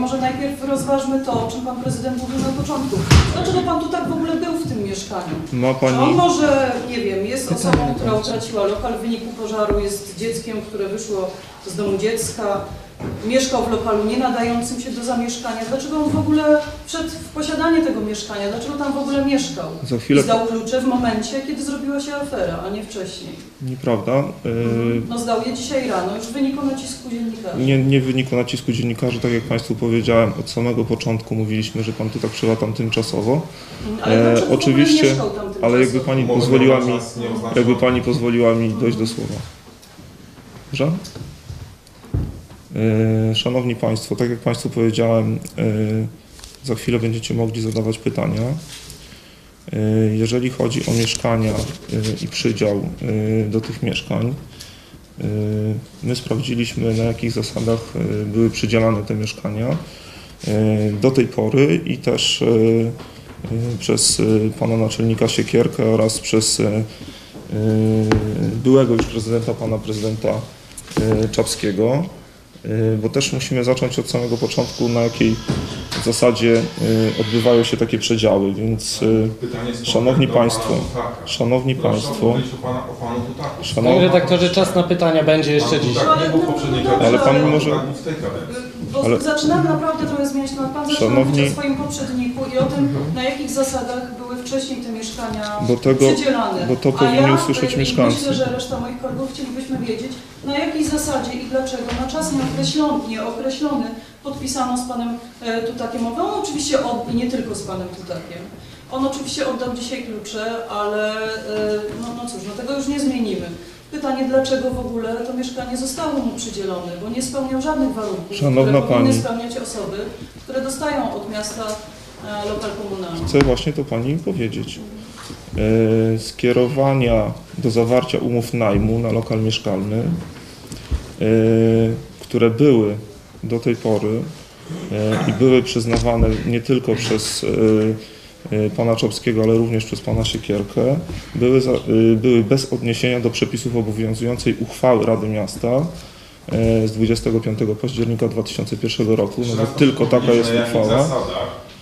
Może najpierw rozważmy to, o czym pan prezydent mówił na początku. Dlaczego pan tu tak w ogóle był w tym mieszkaniu? Ma On pani. może, nie wiem, jest osobą, która utraciła lokal w wyniku pożaru, jest dzieckiem, które wyszło z domu dziecka, mieszkał w lokalu nie nadającym się do zamieszkania. Dlaczego on w ogóle wszedł w posiadanie tego mieszkania? Dlaczego tam w ogóle mieszkał? Za chwilę. I zdał klucze w momencie, kiedy zrobiła się afera, a nie wcześniej. Nieprawda. Yy, No zdał je dzisiaj rano, już w wyniku nacisku dziennikarzy. Nie, nie w wyniku nacisku dziennikarzy, tak jak Państwu powiedziałem, od samego początku mówiliśmy, że Pan tu tak przybywa tam tymczasowo, Ale E, oczywiście, mieszkał tam ale jakby? Pani pozwoliła mi, jakby Pani pozwoliła mi dojść do słowa. Dobrze? Yy, Szanowni Państwo, tak jak Państwu powiedziałem, yy, za chwilę będziecie mogli zadawać pytania. Yy, Jeżeli chodzi o mieszkania i przydział do tych mieszkań, my sprawdziliśmy na jakich zasadach były przydzielane te mieszkania do tej pory i też przez pana naczelnika Siekierkę oraz przez byłego już prezydenta, pana prezydenta Czapskiego, bo też musimy zacząć od samego początku, na jakiej zasadzie yy, odbywają się takie przedziały, więc jest Szanowni Państwo. Szanowni Państwo, Tutaku. Panie Szanowni, redaktorze, czas na pytania będzie jeszcze dziś. Ale pan może-. Bo Ale- zaczynamy naprawdę trochę zmieniać temat. Pan zaczął Szanowni- mówić o swoim poprzedniku i o tym, na jakich zasadach były wcześniej te mieszkania Bo tego- przydzielane. bo to A powinni ja, usłyszeć y, mieszkańcy. Myślę, że reszta moich kolegów chcielibyśmy wiedzieć, na jakiej zasadzie i dlaczego na czas nieokreślony, nieokreślony podpisano z panem e, Tutakiem umowę. On oczywiście od, i nie tylko z panem Tutakiem. On oczywiście oddał dzisiaj klucze, ale e, no, no cóż, no tego już nie zmienimy. Pytanie, dlaczego w ogóle to mieszkanie zostało mu przydzielone, bo nie spełniał żadnych warunków, Szanowna które powinny pani. spełniać osoby, które dostają od miasta e, lokal komunalny. chcę właśnie to Pani powiedzieć. Yy, Skierowania do zawarcia umów najmu na lokal mieszkalny, yy, które były do tej pory yy, i były przyznawane nie tylko przez pana Czopskiego, ale również przez pana Siekierkę, były, za, były bez odniesienia do przepisów obowiązującej uchwały Rady Miasta z 25 października 2001 roku. No, bo tylko taka jest uchwała.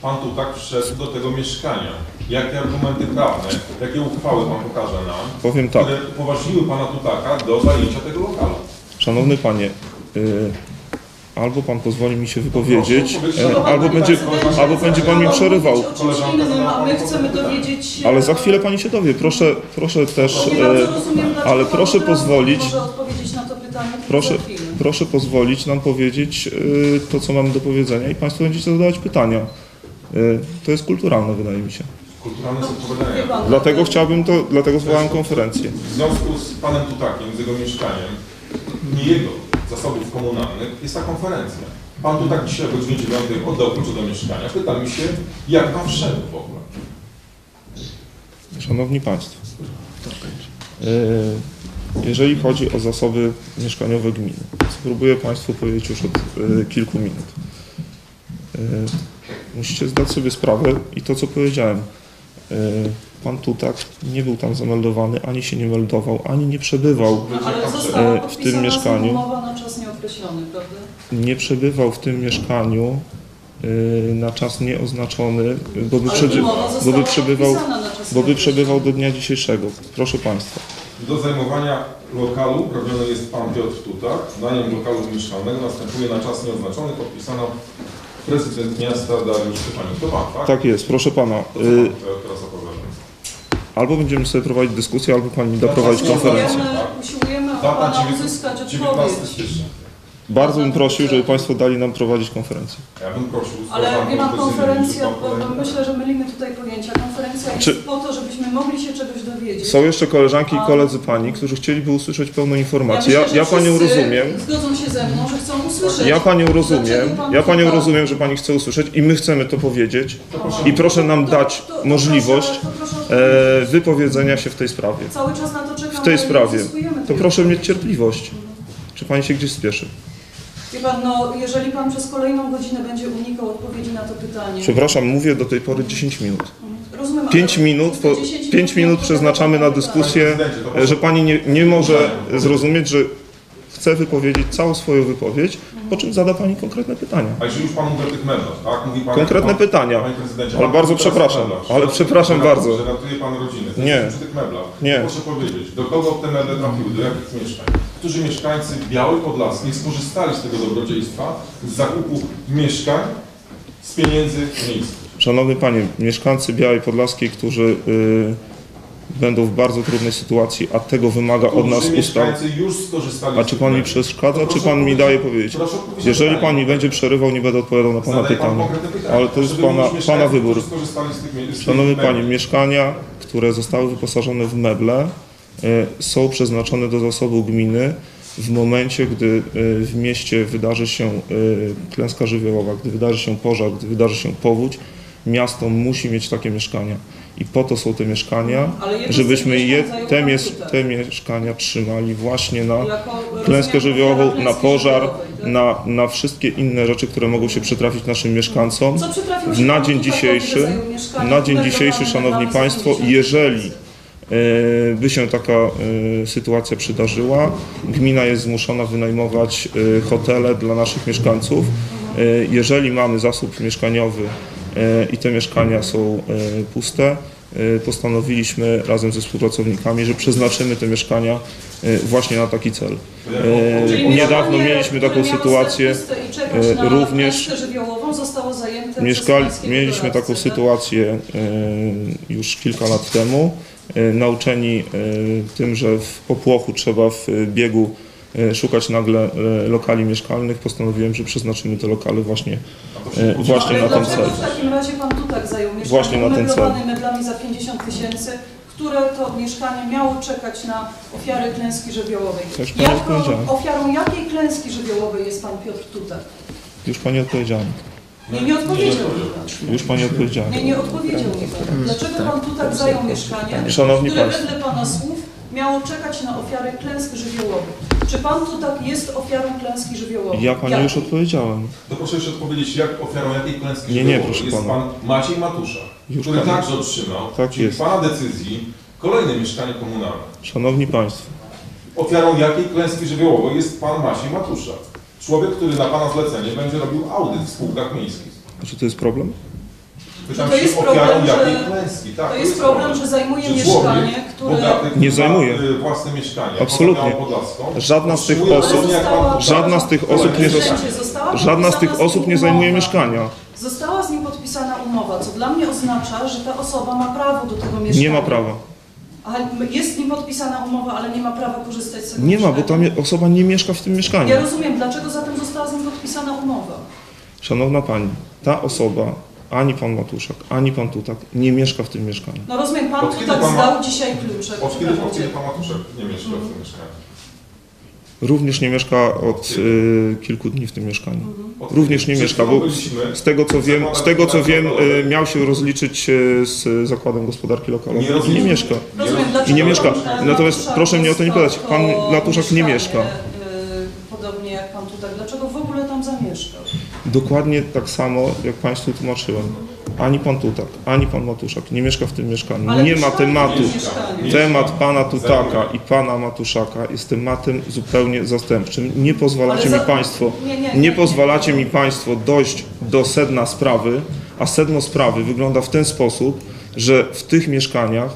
Pan Tutak wszedł do tego mieszkania. Jakie argumenty prawne, jakie uchwały pan pokaże nam, Powiem tak. które upoważniły pana Tutaka do zajęcia tego lokalu? Szanowny panie, y, albo pan pozwoli mi się wypowiedzieć, proszę, e, proszę, albo Panie będzie, prezydencie, albo będzie pan mi przerywał. mówić o czymś innym, a my chcemy dowiedzieć się... Ale za chwilę pani się dowie. Proszę, proszę też, Nie bardzo e, rozumiem, dlaczego ale pan proszę od razu pozwolić, Może odpowiedzieć na to pytanie proszę, za chwilę. proszę pozwolić nam powiedzieć y, to, co mamy do powiedzenia i państwo będziecie zadawać pytania. Y, To jest kulturalne, wydaje mi się. Kulturalne odpowiadanie. pan, Dlatego chciałbym to, dlatego zwołałem konferencję. W związku z panem Tutakiem, z jego mieszkaniem, nie jego zasobów komunalnych, jest ta konferencja. Pan Tutak dzisiaj o godzinie 9 oddał klucze do mieszkania. Pytam się, jak pan wszedł w ogóle? Szanowni Państwo, y, jeżeli chodzi o zasoby mieszkaniowe gminy, spróbuję Państwu powiedzieć już od y, kilku minut. Musicie zdać sobie sprawę i to, co powiedziałem. y, Pan Tutak nie był tam zameldowany, ani się nie meldował, ani nie przebywał, No, E, w tym mieszkaniu. umowa na czas nieokreślony, prawda? nie przebywał w tym mieszkaniu y, na czas nieoznaczony, bo by, bo by przebywał, bo by przebywał do dnia dzisiejszego. Proszę Państwa. Do zajmowania lokalu uprawniony jest pan Piotr Tutak. Najem lokalu mieszkalnego następuje na czas nieoznaczony. Podpisano prezydent miasta Dariusz Szczepaniuk. To pan, tak? Tak jest, proszę Pana. To co y, teraz opowiada? Albo będziemy sobie prowadzić dyskusję, albo Pani mi da prowadzić konferencję. Usiłujemy, usiłujemy od Data Pana dziewiętna- uzyskać 19 odpowiedź. stycznia. Bardzo bym prosił, żeby Państwo dali nam prowadzić konferencję. Ja bym prosił Ale wie pan, konferencja, bo- myślę, że mylimy tutaj pojęcia. Konferencja jest Czy- po to, żebyśmy mogli się czegoś dowiedzieć. Są jeszcze koleżanki i koledzy Pani, którzy chcieliby usłyszeć pełną informację. myślę, Ja, ja Panią rozumiem. Zgodzą się ze mną, że chcą usłyszeć. Ja Panią rozumiem. Pan Ja Panią rozumiem, że Pani chce usłyszeć i my chcemy to powiedzieć. Aha. I proszę nam To- dać to- to możliwość proszę- to proszę e, wypowiedzenia się w tej sprawie. Cały czas na to czekamy. w tej sprawie. To proszę mieć cierpliwość. Czy Pani się gdzieś spieszy? Wie pan, no jeżeli pan przez kolejną godzinę będzie unikał odpowiedzi na to pytanie. Przepraszam, mówię do tej pory 10 minut. Rozumiem, ale 5 minut, po, 10 5 minut przeznaczamy na dyskusję, że Pani nie, nie może zrozumieć, że chcę wypowiedzieć całą swoją wypowiedź, po czym zada Pani konkretne pytania. A jeżeli już Pan mówi o tych meblach, tak? Mówi pan, Konkretne pan, pytania. Panie prezydencie, Ale bardzo przepraszam, meblach. ale przepraszam bardzo. Że ratuje Pan rodzinę. To Nie. tych meblach. Nie. Proszę powiedzieć, do kogo te meble trafiły, do jakich mieszkań? Którzy mieszkańcy Białej Podlaskiej skorzystali z tego dobrodziejstwa, z zakupu mieszkań z pieniędzy miejskich? Szanowny Panie, mieszkańcy Białej Podlaskiej, którzy y, będą w bardzo trudnej sytuacji, a tego wymaga od nas Którzy ustawa. mieszkańcy już skorzystali A czy Pan mi przeszkadza, czy Pan mi daje powiedzieć? Jeżeli. Pan mi będzie przerywał, nie będę odpowiadał na Pana pytanie. Ale to jest Pana, pana wybór. którzy Szanowny. Panie, mieszkania, które zostały wyposażone w meble, są przeznaczone do zasobu gminy w momencie, gdy y, w mieście wydarzy się y, klęska żywiołowa, gdy wydarzy się pożar, gdy wydarzy się powódź, miasto musi mieć takie mieszkania. I po to są te mieszkania, żebyśmy je, te, mies, te mieszkania trzymali właśnie na klęskę żywiołową, na pożar, tak? na, na wszystkie inne rzeczy, które mogą się przytrafić naszym mieszkańcom. Na dzień dzisiejszy, na dzień dzisiejszy, Szanowni Państwo, 50 jeżeli e, by się taka e, sytuacja przydarzyła, gmina jest zmuszona wynajmować e, hotele dla naszych mieszkańców. E, Jeżeli mamy zasób mieszkaniowy e, i te mieszkania są e, puste, e, postanowiliśmy razem ze współpracownikami, że przeznaczymy te mieszkania e, właśnie na taki cel. E, Czyli Niedawno mieliśmy taką sytuację. e, również- Mieszkali, mieliśmy taką tak? sytuację e, już kilka lat temu. E, nauczeni e, tym, że w popłochu trzeba w e, biegu szukać nagle lokali mieszkalnych, postanowiłem, że przeznaczymy te lokale właśnie, właśnie na ten cel. w takim razie Pan tu tak zajął mieszkanie Właśnie na ten cel. meblami za 50 tysięcy, które to mieszkanie miało czekać na ofiary klęski żywiołowej? Odpowiedziałem. ofiarą jakiej klęski żywiołowej jest Pan Piotr Tutek? Już Pani odpowiedziałem. Nie, nie odpowiedział mi Pan. Już Pani odpowiedziałem. Nie, nie odpowiedział mi Pan. Dlaczego Pan tu tak zajął mieszkanie, Szanowni które Państwo. wedle Pana słów miało czekać na ofiary klęski żywiołowej? Czy Pan tu tak jest ofiarą klęski żywiołowej? Ja Pani Jak? już odpowiedziałem. To proszę jeszcze odpowiedzieć, jak ofiarą jakiej klęski Nie, nie, żywiołowej proszę jest pana. pan Maciej Matusza, Już który pana. także otrzymał, Tak jest. pana decyzji, kolejne mieszkanie komunalne. Szanowni Państwo, Ofiarą jakiej klęski żywiołowej jest pan Maciej Matusza? Człowiek, który na pana zlecenie będzie robił audyt w spółkach miejskich. czy to jest problem? Pytam to jest problem, że- klęski? Tak, To jest problem, że zajmuje Że mieszkanie, które... bogaty, Nie zajmuje. y, własne mieszkanie. Absolutnie. Żadna z tych osób- żadna z tych osób nie Żadna z tych osób nie zajmuje mieszkania. Została z nim podpisana umowa, co dla mnie oznacza, że ta osoba ma prawo do tego mieszkania. Nie ma prawa. Ale jest z nim podpisana umowa, ale nie ma prawa korzystać z tego Nie ma, bo ta osoba nie mieszka w tym mieszkaniu. Ja rozumiem, dlaczego zatem została z nim podpisana umowa. Szanowna Pani, ta osoba, ani Pan Matuszak, ani Pan Tutak nie mieszka w tym mieszkaniu. No rozumiem, pan Od tu kiedy tak pan ma- zdał dzisiaj klucze. Od kiedy, od kiedy pan Matuszek nie mieszka w tym mieszkaniu? Również nie mieszka od y, kilku dni w tym mieszkaniu. Również nie mieszka, bo z tego co wiem, z tego co wiem y, miał się rozliczyć y, z Zakładem Gospodarki Lokalnej Nie i nie mieszka. Rozumiem, I nie mieszka. e, Natomiast proszę mnie o to nie pytać. Pan to Matuszak nie mieszkanie, mieszka. e, Podobnie jak pan tutaj. Dlaczego w ogóle tam zamieszkał? Dokładnie tak samo, jak Państwu tłumaczyłem. Ani Pan Tutak, ani Pan Matuszak nie mieszka w tym mieszkaniu. Ale Nie ma tematu. Temat pana Tutaka i pana Matuszaka jest tematem zupełnie zastępczym. Nie pozwalacie mi państwo, nie. pozwalacie mi państwo dojść do sedna sprawy, a sedno sprawy wygląda w ten sposób, że w tych mieszkaniach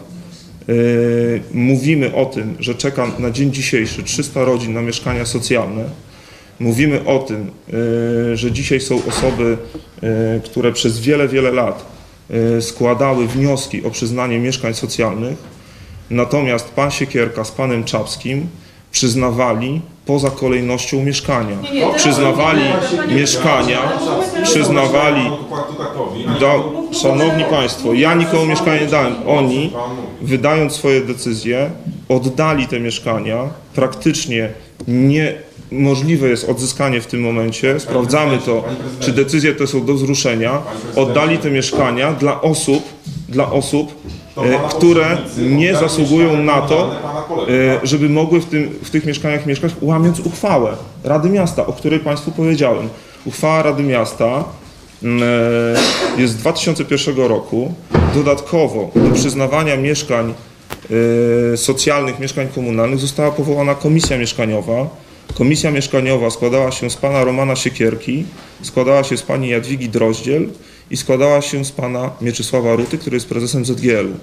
yy, mówimy o tym, że czeka na dzień dzisiejszy 300 rodzin na mieszkania socjalne. Mówimy o tym, yy, że dzisiaj są osoby, yy, które przez wiele, wiele lat yy, składały wnioski o przyznanie mieszkań socjalnych. Natomiast pan Siekierka z panem Czapskim przyznawali poza kolejnością mieszkania. Nie, nie, Przyznawali mieszkania, przyznawali nie do, szanowni państwo, ja nikomu mieszkania nie dałem. Oni, wydając swoje decyzje, oddali te mieszkania. Praktycznie niemożliwe jest odzyskanie w tym momencie. Sprawdzamy to, czy decyzje te są do wzruszenia. Oddali te mieszkania dla osób, dla osób, e, które nie zasługują na to, e, żeby mogły w, tym, w tych mieszkaniach mieszkać, łamiąc uchwałę Rady Miasta, o której Państwu powiedziałem. Uchwała Rady Miasta mm, e, jest z 2001 roku. Dodatkowo do przyznawania mieszkań socjalnych, mieszkań komunalnych została powołana komisja mieszkaniowa, Komisja mieszkaniowa składała się z pana Romana Siekierki, składała się z pani Jadwigi Droździel i składała się z pana Mieczysława Ruty, który jest prezesem ZGL-u.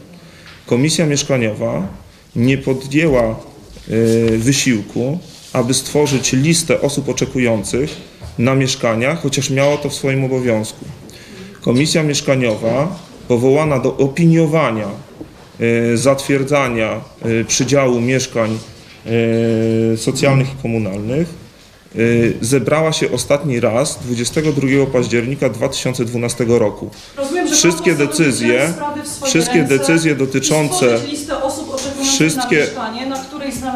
Komisja mieszkaniowa nie podjęła e, wysiłku, aby stworzyć listę osób oczekujących na mieszkania, chociaż miała to w swoim obowiązku. Komisja mieszkaniowa powołana do opiniowania, e, zatwierdzania e, przydziału mieszkań socjalnych i komunalnych e, zebrała się ostatni raz 22 października 2012 roku. Rozumiem, że Wszystkie decyzje- wszystkie decyzje dotyczące- wszystkie- na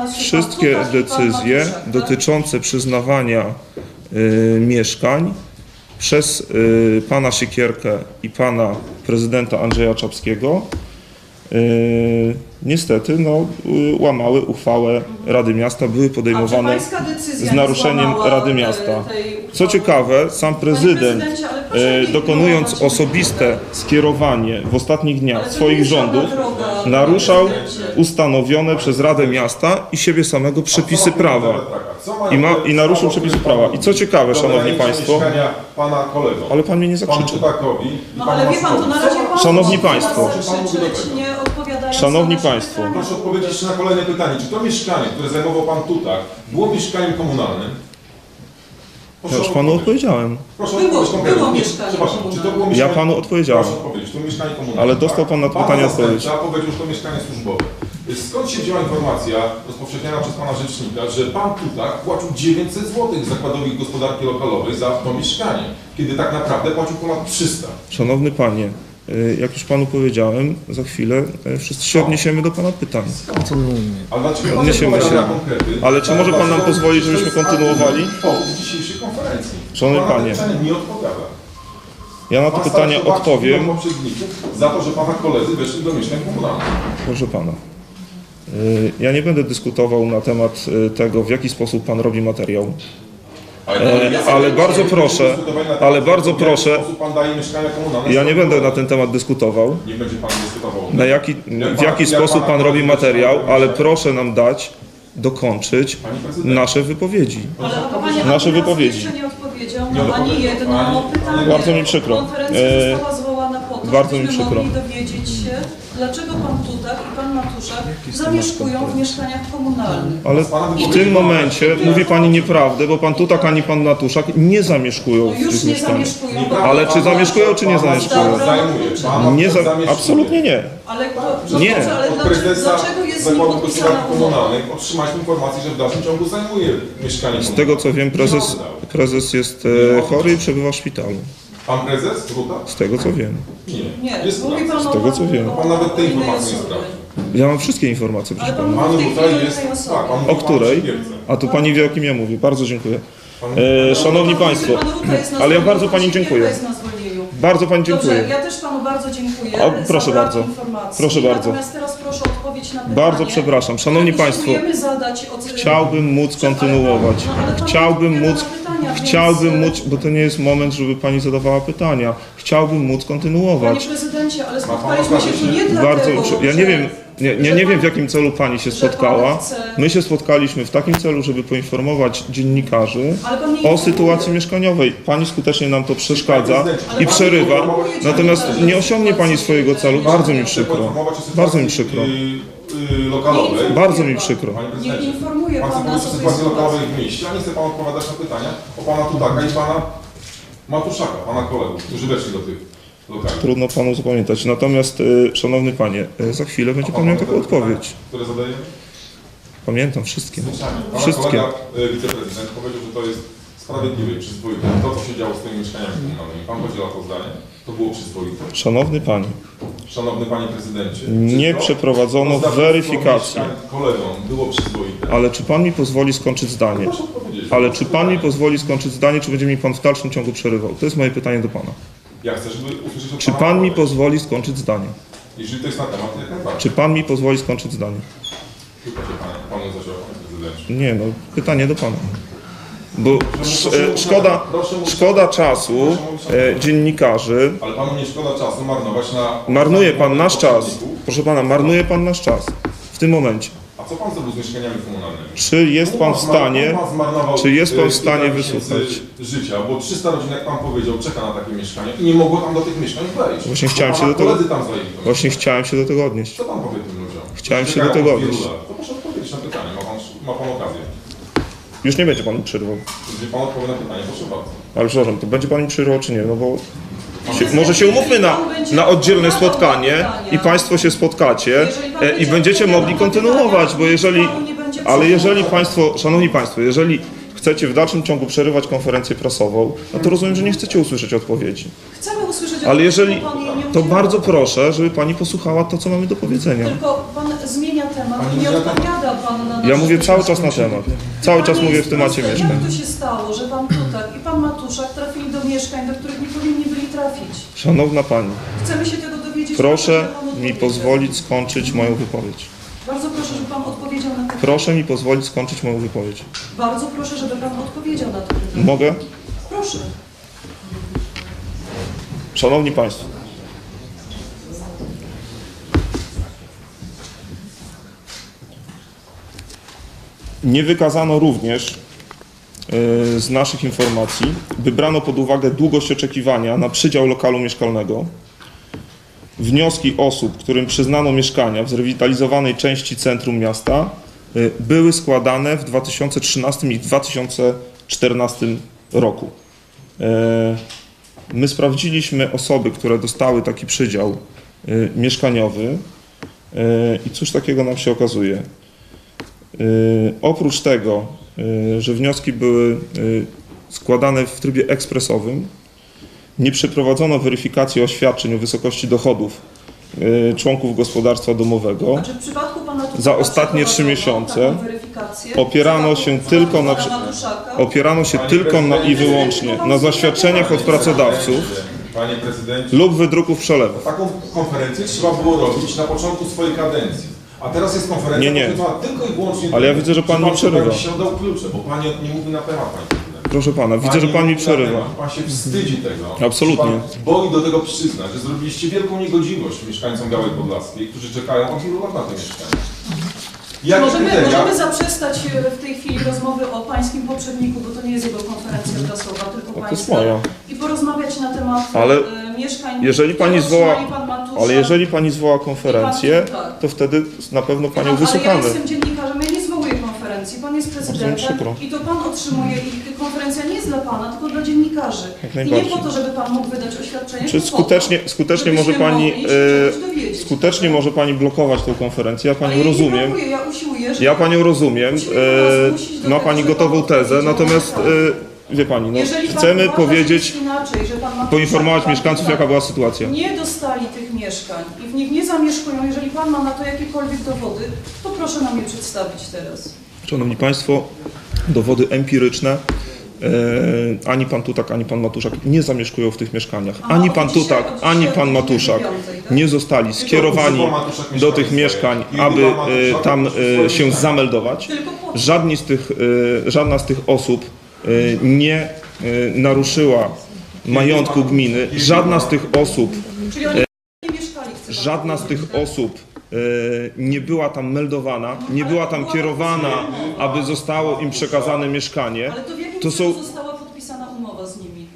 na Wszystkie pan pan decyzje tak? dotyczące przyznawania y, mieszkań przez y, pana Siekierkę i pana prezydenta Andrzeja Czapskiego y, niestety no, y, łamały uchwałę Rady Miasta, były podejmowane z nie naruszeniem Rady e, Miasta. Co ciekawe, sam prezydent nie dokonując osobiste skierowanie w ostatnich dniach swoich rządów, naruszał ustanowione przez Radę Miasta i siebie samego przepisy prawa. I, ma, I naruszył przepisy prawa. I co ciekawe, szanowni państwo, Pana kolego. ale pan mnie nie zakrzyczy. No panu ale wie pan, to na razie pan Szanowni państwo. Szanowni państwo. Proszę odpowiedzieć na kolejne pytanie. Czy to mieszkanie, które zajmował Pan Tutak, było mieszkaniem komunalnym? Proszę Ja już panu odpowiedziałem. Proszę Było- konkretnie. było Nie, mieszkanie czy to było Ja mieszkanie... panu odpowiedziałem. Proszę odpowiedzieć, to mieszkanie komunalne. Ale dostał pan na to pytanie odpowiedź. Ja powiedział, że to mieszkanie służbowe. Skąd się wzięła informacja rozpowszechniana przez pana rzecznika, że pan Tutak płacił 900 zł Zakładowi Gospodarki Lokalowej za to mieszkanie, kiedy tak naprawdę płacił ponad 300? Szanowny panie, jak już panu powiedziałem, za chwilę e, wszyscy się odniesiemy do pana pytań. Odniesiemy nie się. Ale czy może pan nam pozwolić, żebyśmy kontynuowali? Dzisiejszej konferencji. Szanowny panie. pytanie nie odpowiada. Ja na to Pan pytanie starszy odpowiem. poprzedników Za to, że pana koledzy weszli do mieszkań komunalnych. Proszę pana. y, Ja nie będę dyskutował na temat y, tego, w jaki sposób pan robi materiał. E, ale bardzo proszę, ale bardzo proszę, ja nie będę na ten temat dyskutował. Nie będzie pan dyskutował. Na jaki, w jaki sposób pan robi materiał, ale proszę nam dać dokończyć nasze wypowiedzi. Ale a panie Nasze wypowiedzi. jeszcze nie odpowiedział Nie na ani odpowiedział. jedno Ani- pytanie. Bardzo mi przykro. Konferencja E, została zwołana bardzo mi przykro. mogli dowiedzieć się, dlaczego pan Tutak i pan Matuszak zamieszkują w mieszkaniach komunalnych. Ale w tym momencie mówi pani nieprawdę, bo pan Tutak ani pan Natuszak nie zamieszkują No w już tych nie mieszkaniach. zamieszkują. bo- Ale czy zamieszkują, czy nie zamieszkują? Nie za, zamieszkuje. absolutnie nie. Ale, to, no Nie. Dobrze, ale Od dlaczego, prezesa dlaczego jest Zakładu Gospodarki umowa? Komunalnych otrzymaliśmy informację, że w dalszym ciągu zajmuje mieszkanie Z tego co wiem, prezes, prezes jest e, chory i przebywa w szpitalu. Pan prezes Ruta? Z tego co wiem. Nie. Nie, Jest mówi pan o tego, co wiem. Pan nawet tej informacji nie sprawdził. Ja mam wszystkie informacje, proszę Ale pan pana. Pan mówi w tej tutaj chwili jest... osobie. Tak, pan O której? A tu pani wie o kim ja mówię. Bardzo dziękuję. Pan- E, szanowni Pan- Państwo, pan Ruta jest na ale ja zwolnieniu, bardzo pan pani dziękuję. jest na zwolnieniu. Bardzo pani Dobrze, dziękuję. ja też panu bardzo dziękuję. O, za proszę brak bardzo. Informacji. Proszę bardzo. Natomiast teraz proszę o odpowiedź na pytanie. Bardzo przepraszam. Szanowni Państwo. Chciałbym móc kontynuować. No, ale pan Chciałbym móc, chciałbym móc, bo to nie jest moment, żeby pani zadawała pytania. Chciałbym móc Panie kontynuować. prezydencie, ale spotkaliśmy się tu nie dlatego, Bardzo, ja nie że- wiem, nie, nie, nie wiem w jakim celu pani się że pan spotkała. chce- My się spotkaliśmy w takim celu, żeby poinformować dziennikarzy Ale pan nie o sytuacji mieszkaniowej. Pani skutecznie nam to przeszkadza i przerywa. Natomiast nie osiągnie pani swojego celu. Bardzo mi przykro. Bardzo mi przykro. Y, lokalowej. Bardzo mi przykro. Panie Nie prezydencie, informuje Pan pan nas o tej sytuacji lokalowej w mieście, a nie chce Pan odpowiadać na pytania o Pana Tutaka i Pana Matuszaka, Pana kolegów, którzy weszli do tych lokali. Trudno panu zapamiętać. Natomiast, y, szanowny panie, y, za chwilę będzie pan miał taką pamięta te pytania, odpowiedź. Które zadaję? Pamiętam wszystkie. Zwyczajnie. Pana Wszystkie. kolega y, wiceprezydent powiedział, że to jest sprawiedliwe i przyzwoite. To, co się działo z tymi mieszkaniami komunalnymi. Pan podziela to zdanie? To było przyzwoite. Szanowny panie, Szanowny Panie Prezydencie. Nie przeprowadzono weryfikacji. Kolegom było przyzwoite. ale czy pan mi pozwoli skończyć zdanie? Proszę odpowiedzieć. Ale czy pan mi pozwoli skończyć zdanie, czy będzie mi pan w dalszym ciągu przerywał? To jest moje pytanie do pana. Ja chcę, żeby usłyszeć od Czy pana pan mi odpowiedź. pozwoli skończyć zdanie? Jeżeli to jest na temat, jak najbardziej. Czy pan mi pozwoli skończyć zdanie? Tylko się pan, panu panie prezydencie. Nie, no, pytanie do pana. Bo sz, e, szkoda, szkoda czasu e, dziennikarzy. Ale panu nie szkoda czasu marnować na... Marnuje pan nasz czas. Proszę pana, marnuje pan nasz czas. W tym momencie. A co pan zrobił z mieszkaniami komunalnymi? Czy jest pan w stanie, czy jest pan w e, stanie wysłuchać? życia, bo 300 rodzin, jak pan powiedział, czeka na takie mieszkanie i nie mogło tam do tych mieszkań wejść. Właśnie chciałem się do tego- właśnie chciałem się do tego odnieść. Co pan powie tym ludziom? Chciałem się do tego odnieść. To proszę odpowiedzieć na pytanie, ma pan, ma pan okazję. Już nie będzie pan mi przerywał. Jeżeli pan odpowie na pytanie, proszę bardzo. Ale przepraszam, to będzie pan mi przerywał czy nie? No bo się, Ale może się umówmy na, na oddzielne spotkanie i państwo się spotkacie e, i będzie będziecie mogli kontynuować, bo jeżeli, ale jeżeli państwo, szanowni państwo, jeżeli chcecie w dalszym ciągu przerywać konferencję prasową, no to rozumiem, że nie chcecie usłyszeć odpowiedzi. Chcemy usłyszeć Ale odpowiedź, jeżeli, to bardzo proszę, żeby pani posłuchała to, co mamy do powiedzenia. Tylko temat Pani i nie zmienia temat. odpowiada pan na Ja nasze mówię cały czas na temat. Cały czas mówię w temacie inspektorze, mieszkań. Jak to się stało, że pan Tutak i pan Matuszak trafili do mieszkań, do których nie powinni byli trafić? Szanowna pani, Chcemy się tego dowiedzieć. proszę mi pozwolić skończyć moją wypowiedź. Bardzo proszę, żeby pan odpowiedział na to pytanie. Proszę mi pozwolić skończyć moją wypowiedź. Bardzo proszę, żeby pan odpowiedział na to pytanie. Mogę? Proszę. Szanowni Państwo, nie wykazano również e, z naszych informacji, by brano pod uwagę długość oczekiwania na przydział lokalu mieszkalnego. Wnioski osób, którym przyznano mieszkania w zrewitalizowanej części centrum miasta, e, były składane w 2013 i 2014 roku. E, My sprawdziliśmy osoby, które dostały taki przydział mieszkaniowy i cóż takiego nam się okazuje. Y, oprócz tego, y, że wnioski były y, składane w trybie ekspresowym, nie przeprowadzono weryfikacji oświadczeń o wysokości dochodów członków gospodarstwa domowego. Znaczy w przypadku pana Tutaka Za ostatnie trzy miesiące opierano się tylko na Opierano się tylko na, i wyłącznie na zaświadczeniach od pracodawców Panie prezydencie, lub wydruków przelewów. taką konferencję trzeba było robić na początku swojej kadencji. A teraz jest konferencja Nie, nie. poświęcona tylko i wyłącznie Ale ja widzę, że pan mi przerywa. tutaj dzisiaj oddał klucze, bo pan nie, nie mówi na temat, panie prezydent. Proszę pana, widzę, że pan mi przerywa. Pan się wstydzi tego. Absolutnie. Pan boi do tego przyznać, że zrobiliście wielką niegodziwość mieszkańcom Białej Podlaskiej, którzy czekają od wielu lat na te mieszkania. Możemy, kryteria? możemy zaprzestać e, w tej chwili rozmowy o pańskim poprzedniku, bo to nie jest jego konferencja prasowa, tylko to jest pańska. moja. I porozmawiać na temat Ale e, mieszkań. jeżeli pani zwoła- pan Matuszak Ale jeżeli pani zwoła konferencję, to wtedy na pewno panią Ale ja wysłuchamy. jestem dziennikarzem, ja nie zwołuję konferencji. Pan jest prezydentem i to pan otrzymuje i konferencja nie jest dla pana, tylko dla dziennikarzy. Jak I nie po to, żeby pan mógł wydać oświadczenie, Czy skutecznie, to, skutecznie może pani, mogli e, skutecznie może pani blokować tę konferencję, ja panią ja rozumiem. blokuję, ja usiłuję, Ja panią rozumiem, e, ma pani gotową tezę, natomiast tak. e, wie pani, no, Jeżeli pan chcemy uważa, powiedzieć, inaczej, że pan Matuszak poinformować mieszkańców, jaka była sytuacja. Nie dostali tych mieszkań i w nich nie zamieszkują. Jeżeli pan ma na to jakiekolwiek dowody, to proszę nam je przedstawić teraz. Szanowni Państwo, dowody empiryczne. E, ani pan Tutak, ani pan Matuszak nie zamieszkują w tych mieszkaniach. Ani pan dzisiaj- Tutak, ani pan Matuszak tak? nie zostali skierowani do tych mieszkań, aby e, tam e, się zameldować. Żadni z tych, e, żadna z tych osób e, nie e, naruszyła majątku gminy. Żadna z tych osób, oni nie mieszkali. chce pan żadna z tych osób e, nie była tam meldowana, nie była tam kierowana, aby zostało im przekazane mieszkanie. Ale to w jakim To są została podpisana umowa z nimi?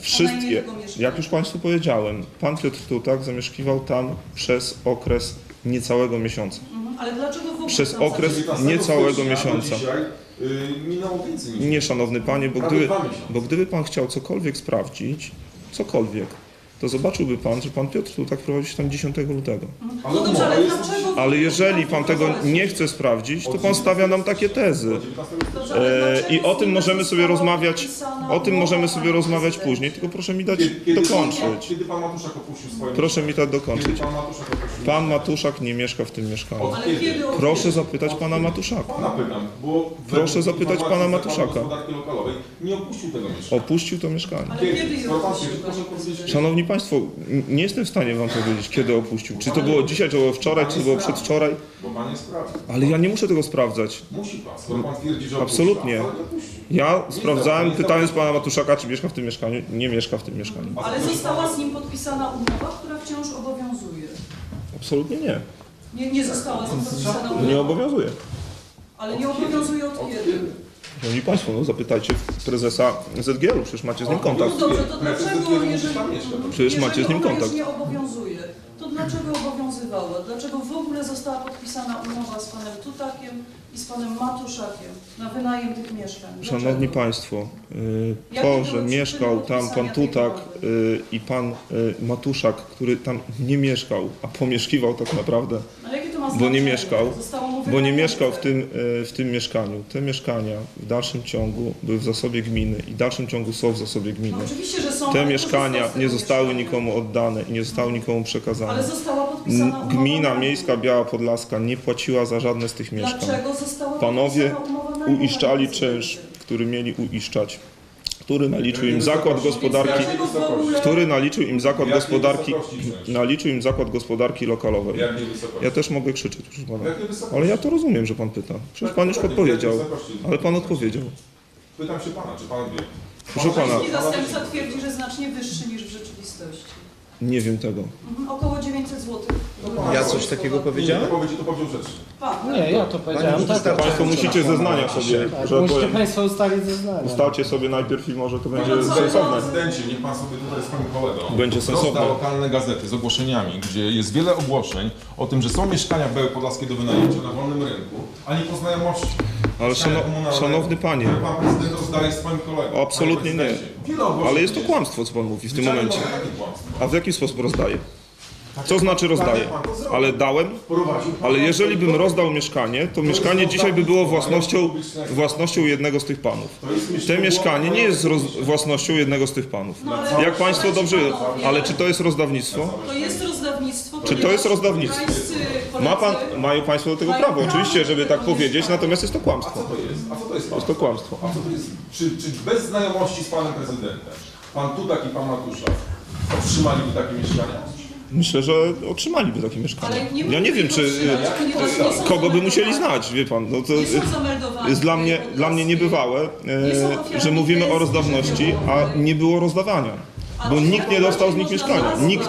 wszystkie, jak już Państwu powiedziałem, pan Piotr Tutak zamieszkiwał tam przez okres niecałego miesiąca. Mhm. Ale dlaczego w ogóle Przez okres zamieszkali? 19 niecałego miesiąca. Dzisiaj, y, minęło więcej niż Nie, szanowny panie, bo gdyby, bo gdyby pan chciał cokolwiek sprawdzić, cokolwiek, to zobaczyłby pan, że pan Piotr Tutak prowadzi się tam 10 lutego. Ale No dobrze, ale dlaczego... Ale jeżeli pan tego nie chce sprawdzić, to pan stawia nam takie tezy. 19 Dobrze, ale E, dlaczego I o tym możemy sobie została rozmawiać, o tym możemy sobie rozmawiać później, tylko proszę mi dać Kiedy, kiedy, dokończyć. kiedy pan Matuszak opuścił swoje Proszę mi dać Kiedy dokończyć. pan Matuszak opuścił Pan Matuszak nie mieszka w tym mieszkaniu. Ale kiedy? Proszę zapytać pana Matuszaka. Pana pytam, bo Proszę według zapytać informacji pana z Zakładu Matuszaka. Gospodarki Lokalowej nie opuścił tego mieszkania. Opuścił to mieszkanie. Ale Kiedy? proszę powiedzieć? Szanowni Państwo, nie jestem w stanie Wam powiedzieć, kiedy opuścił. Czy to było dzisiaj, czy było wczoraj, czy to było przedwczoraj, Bo pan nie sprawdzi. ale ja nie muszę tego sprawdzać. Musi pan, skoro pan twierdzi, że Absolutnie. ale. Ja sprawdzałem, pytając pana Matuszaka, czy mieszka w tym mieszkaniu. Nie mieszka w tym mieszkaniu. Ale została z nim podpisana umowa, która wciąż obowiązuje. Absolutnie nie. Nie, nie została podpisana umowa. Nie obowiązuje. Ale nie obowiązuje od kiedy? Szanowni Państwo, no zapytajcie prezesa ZGL-u, przecież macie z nim kontakt. No dobrze, to dlaczego, jeżeli, Przecież macie z nim jeżeli ona kontakt. już nie obowiązuje, to dlaczego obowiązywała? Dlaczego w ogóle została podpisana umowa z panem Tutakiem i z panem Matuszakiem na wynajem tych mieszkań? Dlaczego? Szanowni Państwo, y, Jakie to, były że przyczyny mieszkał tam pan tej Tutak umowy? y, i pan y, Matuszak, który tam nie mieszkał, a pomieszkiwał tak naprawdę, Ale bo nie mieszkał, bo nie mieszkał w tym, y, w tym mieszkaniu. Te mieszkania w dalszym ciągu były w zasobie gminy i w dalszym ciągu są w zasobie No gminy. oczywiście, że są. ale Te mieszkania nie zostały nikomu oddane i nie zostały nikomu Ale przekazane. została podpisana Gmina. Miejska Biała Podlaska nie płaciła za żadne z tych mieszkań. Dlaczego została Panowie uiszczali czynsz, który mieli uiszczać, który naliczył im zakład gospodarki, który naliczył im zakład gospodarki, naliczył im zakład gospodarki lokalowej. Ja też mogę krzyczeć, proszę pana. Ale ja to rozumiem, że pan pyta. Przecież pan już wysokości? Ale pan odpowiedział. Pytam się pana, czy pan wie? Proszę pana, Pański zastępca twierdzi, że znacznie wyższy niż w rzeczywistości. Nie wiem tego. Mhm, około 900 zł. Ja coś takiego Nie, powiedziałem? to powiedział, to powiedział rzecznik. Pan, Nie, ja to powiedziałem. Tak, tak, Państwo musicie zeznania sobie, tak, że musicie powiem. Państwo ustalić zeznania. Ustalcie sobie najpierw i może to będzie No sensowne. Prezydencie, niech pan sobie tutaj z panem kolegą Będzie sensowne. rozda lokalne gazety z ogłoszeniami, gdzie jest wiele ogłoszeń o tym, że są mieszkania w Białej Podlaskiej do wynajęcia na wolnym rynku, a nie po znajomości. Ale Mieszkania szano, komunalne, szanowny panie, które Pan prezydent rozdaje swoim kolegom. Absolutnie Panie nie. prezydencie, ogłoszeń ale jest to kłamstwo, co pan mówi w tym momencie. A w jaki sposób rozdaję? Co znaczy rozdaję? Ale dałem? Ale jeżeli bym rozdał mieszkanie, to mieszkanie dzisiaj by było własnością, własnością jednego z tych panów. Te mieszkanie nie jest własnością jednego z tych panów. No, Jak państwo dobrze Ale czy to jest rozdawnictwo? To jest rozdawnictwo. Czy to jest rozdawnictwo? Ma pan, mają państwo do tego prawo, oczywiście, żeby tak powiedzieć, natomiast jest to A co kłamstwo. to jest? A co to jest? Jest to kłamstwo. A co to jest? Czy, czy bez znajomości z panem prezydentem, pan Tutak i pan Matusza otrzymaliby takie mieszkania? Myślę, że otrzymaliby takie mieszkanie. Ja nie wiem, czy są kogo by musieli znać, wie pan. No to zameldowane. jest dla mnie, dla mnie niebywałe, e, że mówimy o rozdawności, a nie było rozdawania. Bo nikt nie dostał z nich mieszkania. Nikt.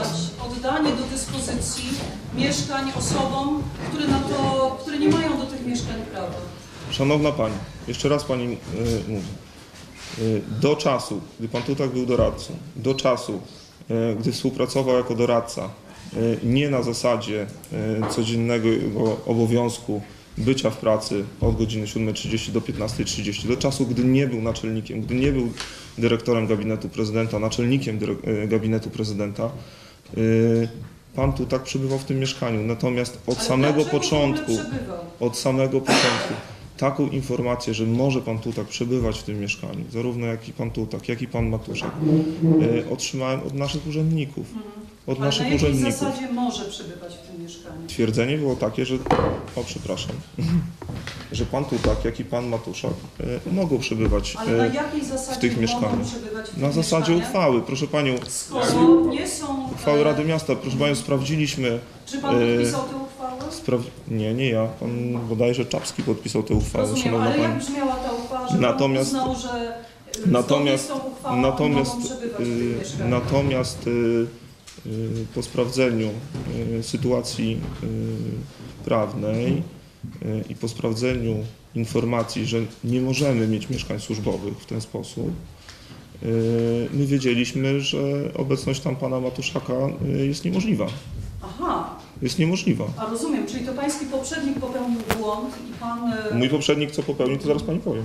Oddanie do dyspozycji mieszkań osobom, które, na to, które nie mają do tych mieszkań prawa. Szanowna Pani, jeszcze raz Pani y, mówi. Y, do czasu, gdy Pan Tutak był doradcą, do czasu, y, gdy współpracował jako doradca, nie na zasadzie codziennego obowiązku bycia w pracy od godziny 7.30 do 15.30, do czasu, gdy nie był naczelnikiem, gdy nie był dyrektorem gabinetu prezydenta, naczelnikiem gabinetu prezydenta, Pan Tutak przebywał w tym mieszkaniu. Natomiast od Ale samego początku od samego początku taką informację, że może pan Tutak przebywać w tym mieszkaniu, zarówno jak i pan Tutak, jak i pan Matuszek, e, otrzymałem od naszych urzędników. Od Ale na naszych jakiej urzędników. zasadzie może przebywać w tym mieszkaniu? Twierdzenie było takie, że, o przepraszam, że pan Tutak, jak i pan Matuszak e, mogą przebywać Ale na e, jakiej zasadzie tych mogą mieszkaniach. przebywać w na tych zasadzie mieszkaniach? uchwały. Proszę panią, Skoro nie są... uchwały e, Rady Miasta, proszę panią, sprawdziliśmy. Czy pan e, podpisał tę uchwałę? Spraw... Nie, nie ja. Pan bodajże Czapski podpisał tę uchwałę, Rozumiem, szanowna ale pani. jak brzmiała ta uchwała, że Natomiast- pan uznał, że e, Natomiast, uchwałą natomiast, mogą przebywać w y, mieszkaniach? natomiast y, po sprawdzeniu y, sytuacji y, prawnej y, i po sprawdzeniu informacji, że nie możemy mieć mieszkań służbowych w ten sposób, y, my wiedzieliśmy, że obecność tam pana Matuszaka y, jest niemożliwa. Aha, Jest niemożliwa. a rozumiem, czyli to pański poprzednik popełnił błąd i pan... Mój poprzednik co popełnił, to zaraz pani powiem.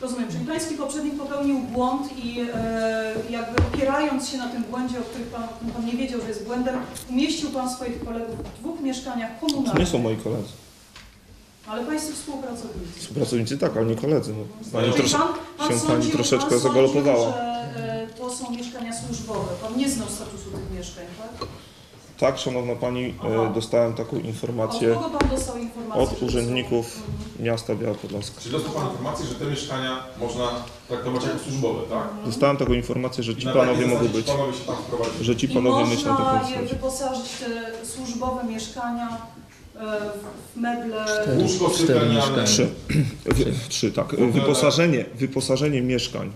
Rozumiem, czyli pański poprzednik popełnił błąd i e, jakby opierając się na tym błędzie, o którym pan, pan nie wiedział, że jest błędem, umieścił pan swoich kolegów w dwóch mieszkaniach To nie komunalnych. są moi koledzy. Ale pańscy współpracownicy. Współpracownicy tak, ale nie koledzy. No. Pani trosze, pan, pan się pani sądził, troszeczkę pan sądził, zagalopowała. że e, to są mieszkania służbowe. Pan nie znał statusu tych mieszkań, tak? Tak, szanowna pani, Aha. e, dostałem taką Od informację kogo pan dostał informację? od że urzędników Mhm. miasta Biała Podlaska. Czy dostał pan informację, że te mieszkania można traktować jako służbowe, tak? Dostałem taką informację, że ci na panowie takiej mogą zasadzie być, Panowie się tam wprowadzili. że ci I panowie myślą można taką je zasadzie. wyposażyć te służbowe mieszkania e, w- w meble... Łóżko Cztery sypialniane. mieszkania. Trzy. Wy, trzy, tak. Wyposażenie, wyposażenie mieszkań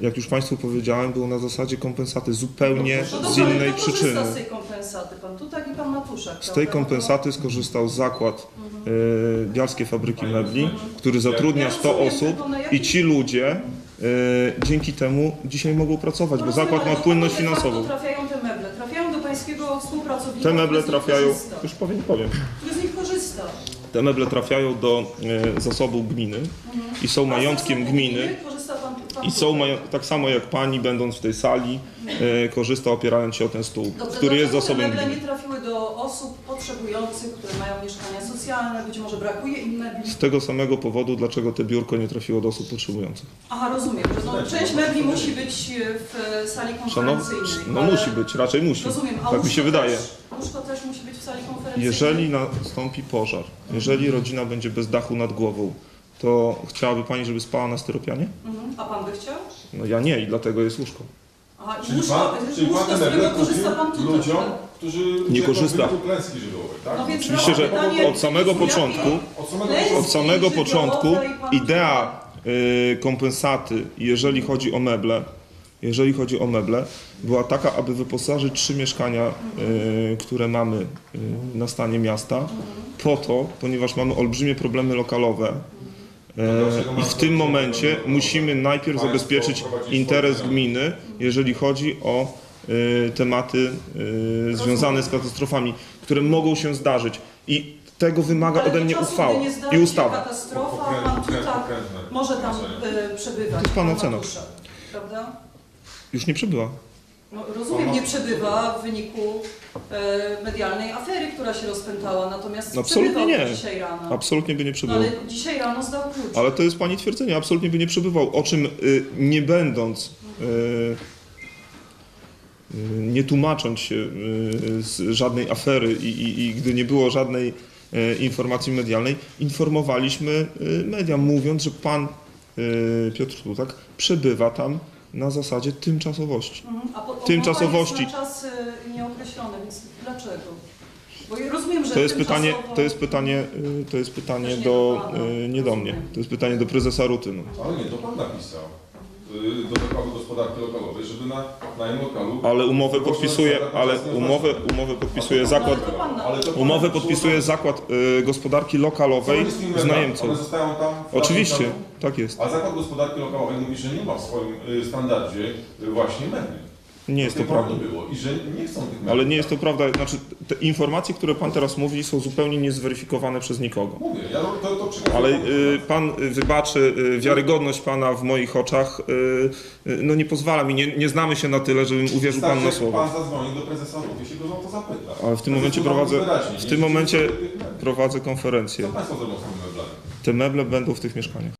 jak już Państwu powiedziałem, było na zasadzie kompensaty zupełnie No z innej przyczyny. z tej kompensaty? Pan Tutak i pan Matuszak. Z tej kompensaty skorzystał zakład y, Bialskie Fabryki Mebli, który Ja zatrudnia 100 rozumiem, osób na i ci ludzie y, dzięki temu dzisiaj mogą pracować, bo zakład ma płynność finansową. trafiają te meble? Trafiają do pańskiego współpracownika, Te meble który trafiają, już powiem, powiem. Który z nich korzysta? Te meble trafiają do e, zasobu gminy i są majątkiem gminy i są mają, tak samo jak pani będąc w tej sali e, korzysta opierając się o ten stół, który jest dlaczego zasobem te meble gminy. nie trafiły do osób potrzebujących, które mają mieszkania socjalne, być może brakuje im mebli? Z tego samego powodu, dlaczego te biurko nie trafiło do osób potrzebujących. Aha, rozumiem, że no, część mebli musi być w sali Szanowni, konferencyjnej. no ale- musi być, raczej musi. Rozumiem, a Tak mi łóżko się wydaje. Też, łóżko też musi być w sali konferencyjnej? Jeżeli nastąpi pożar, jeżeli rodzina będzie bez dachu nad głową, to chciałaby pani, żeby spała na styropianie? Mhm. A pan by chciał? No ja nie i dlatego jest łóżko. Aha, i Czyli łóżko, pan, czyli łóżko, z meble którego korzysta pan kupił tutaj. ludziom, tak? którzy Nie korzysta. wyniku klęski żywiołowej, tak? No więc Oczywiście, że pytanie, od samego początku Od samego Klęski początku. Od samego żywiołowej początku pan idea y, kompensaty, jeżeli chodzi o meble, jeżeli chodzi o meble, była taka, aby wyposażyć trzy mieszkania, y, które mamy y, na stanie miasta, po to, ponieważ mamy olbrzymie problemy lokalowe. Y, I w tym momencie musimy najpierw zabezpieczyć interes gminy, jeżeli chodzi o y, tematy y, związane z katastrofami, które mogą się zdarzyć. I tego wymaga ode mnie uchwała i ustawa. katastrofa, pan pokrętne. może tam przebywać. To jest pana pan ocena. Matuszak, Prawda? Już nie przybyła. No, rozumiem, nie przebywa w wyniku e, medialnej afery, która się rozpętała, natomiast No, absolutnie nie. dzisiaj rano. Absolutnie by nie No, przybył. ale dzisiaj rano zdał klucz. Ale to jest pani twierdzenie, absolutnie by nie przebywał. O czym y, nie będąc, y, y, nie tłumacząc się z żadnej afery i, i, i gdy nie było żadnej informacji medialnej, informowaliśmy media, mówiąc, że pan Piotr Tutak przebywa tam na zasadzie tymczasowości. Mhm. A po, Tymczasowości. Jest na czas y, nieokreślony, więc dlaczego? Bo ja rozumiem, że To jest pytanie, to jest pytanie, y, to jest pytanie Też nie do, do y, nie do mnie. To jest pytanie do prezesa Rutynu. Ale nie, to pan napisał do zakładu gospodarki lokalowej, żeby na najem lokalu... Ale umowę podpisuje, ale umowę, umowę podpisuje zakład, umowę podpisuje zakład y, gospodarki lokalowej z One najemcą. zostają tam... w Oczywiście, tak jest. A zakład gospodarki lokalowej mówi, że nie ma w swoim y, standardzie y, właśnie mebli. Nie jest to prawda. było i że nie chcą tych. Ale nie jest to prawda. Znaczy, te informacje, które pan teraz mówi, są zupełnie niezweryfikowane przez nikogo. Mówię, ja to, to Ale y, pan wybaczy, y, wiarygodność pana w moich oczach y, y, no nie pozwala mi, nie, nie znamy się na tyle, żebym uwierzył panu na słowo. Pan zadzwoni do prezesa Ruty, się go o to zapyta. Ale w tym Prezes momencie prowadzę, w tym momencie prowadzę Co konferencję. Państwo zrobią z tymi meblami? Te meble będą w tych mieszkaniach.